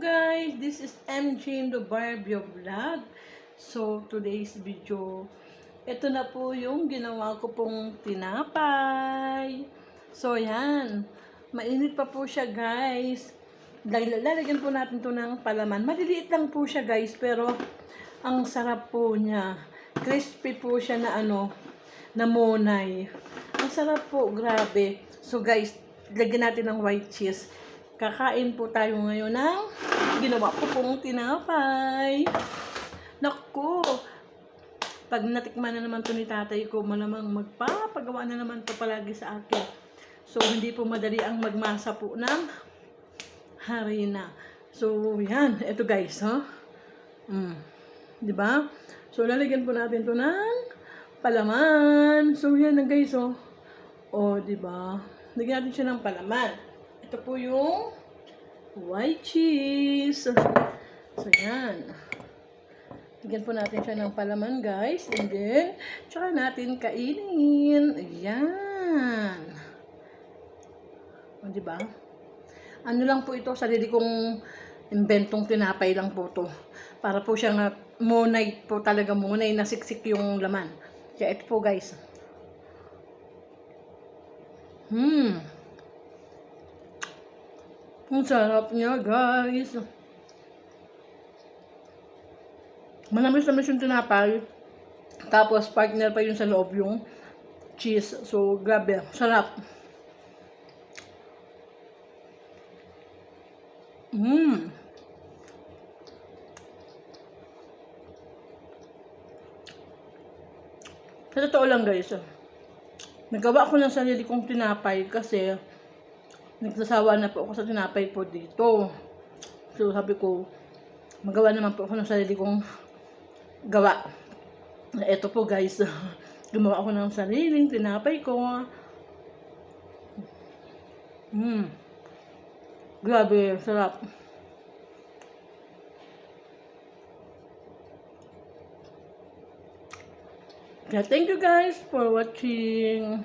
guys, this is MJ the Barbie Vlog. So, today's video, ito na po yung ginawa ko pong tinapay. So, yan. Mainit pa po siya guys. Lag- Lalagyan po natin to ng palaman. Maliliit lang po siya guys, pero ang sarap po niya. Crispy po siya na ano, na monay. Ang sarap po, grabe. So guys, lagyan natin ng white cheese. Kakain po tayo ngayon ng ginawa ko pong tinapay. Naku! Pag natikman na naman to ni tatay ko, malamang magpapagawa na naman to palagi sa akin. So, hindi po madali ang magmasa po ng harina. So, yan. Ito guys, ha? Mm. Di ba? So, lalagyan po natin to ng palaman. So, yan na guys, oh. Oh, di ba? Lagyan natin siya ng palaman. Ito po yung white cheese. So, yan. Lagyan po natin siya ng palaman, guys. And then, tsaka natin kainin. Ayan. O, di ba? Ano lang po ito, sarili kong inventong tinapay lang po to. Para po siya nga, monay po talaga, monay, nasiksik yung laman. Kaya ito po, guys. Hmm. Ang sarap niya, guys. Manamis-namis yung tinapay. Tapos, partner pa yun sa loob yung cheese. So, grabe. Sarap. Mmm. Sa totoo lang, guys. Nagawa ko ng sarili kong tinapay kasi nagsasawa na po ako sa tinapay po dito. So, sabi ko, magawa naman po ako ng sarili kong gawa. Ito po guys, gumawa ako ng sariling tinapay ko. Mmm. Grabe, sarap. Yeah, thank you guys for watching.